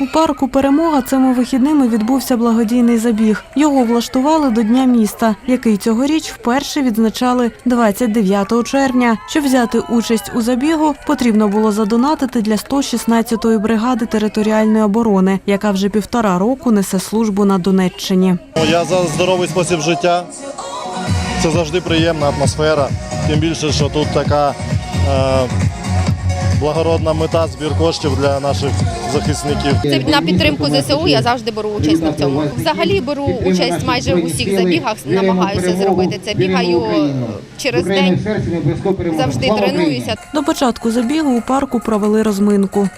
У парку Перемога цими вихідними відбувся благодійний забіг. Його влаштували до Дня міста, який цьогоріч вперше відзначали 29 червня. Щоб взяти участь у забігу, потрібно було задонатити для 116-ї бригади територіальної оборони, яка вже півтора року несе службу на Донеччині. Я за здоровий спосіб життя. Це завжди приємна атмосфера. Тим більше, що тут така е, благородна мета збір коштів для наших захисників. Це на підтримку ЗСУ я завжди беру участь на цьому. Взагалі беру участь майже в усіх забігах, намагаюся зробити це. Бігаю через день, завжди тренуюся. До початку забігу у парку провели розминку.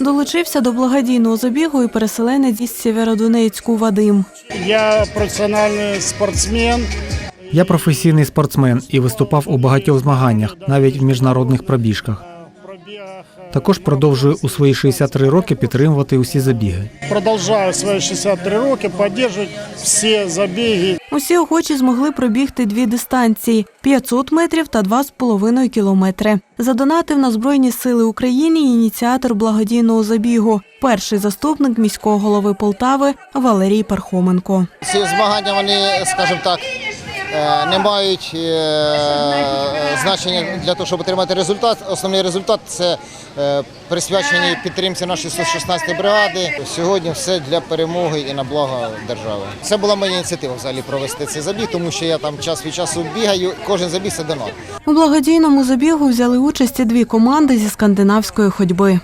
Долучився до благодійного забігу і переселенець із Сєвєродонецьку Вадим. Я професіональний спортсмен. Я професійний спортсмен і виступав у багатьох змаганнях, навіть в міжнародних пробіжках. Також продовжую у свої 63 роки підтримувати усі забіги. продовжую свої 63 роки підтримувати всі забіги. Усі охочі змогли пробігти дві дистанції 500 метрів та 2,5 кілометри. Задонатив на Збройні сили України ініціатор благодійного забігу, перший заступник міського голови Полтави Валерій Пархоменко. Ці змагання вони, скажімо так, не мають е, значення для того, щоб отримати результат. Основний результат це е, присвячені підтримці нашої 116 бригади. Сьогодні все для перемоги і на благо держави. Це була моя ініціатива взагалі провести цей забіг, тому що я там час від часу бігаю. Кожен забіг це донат. У благодійному забігу взяли участь дві команди зі скандинавської ходьби.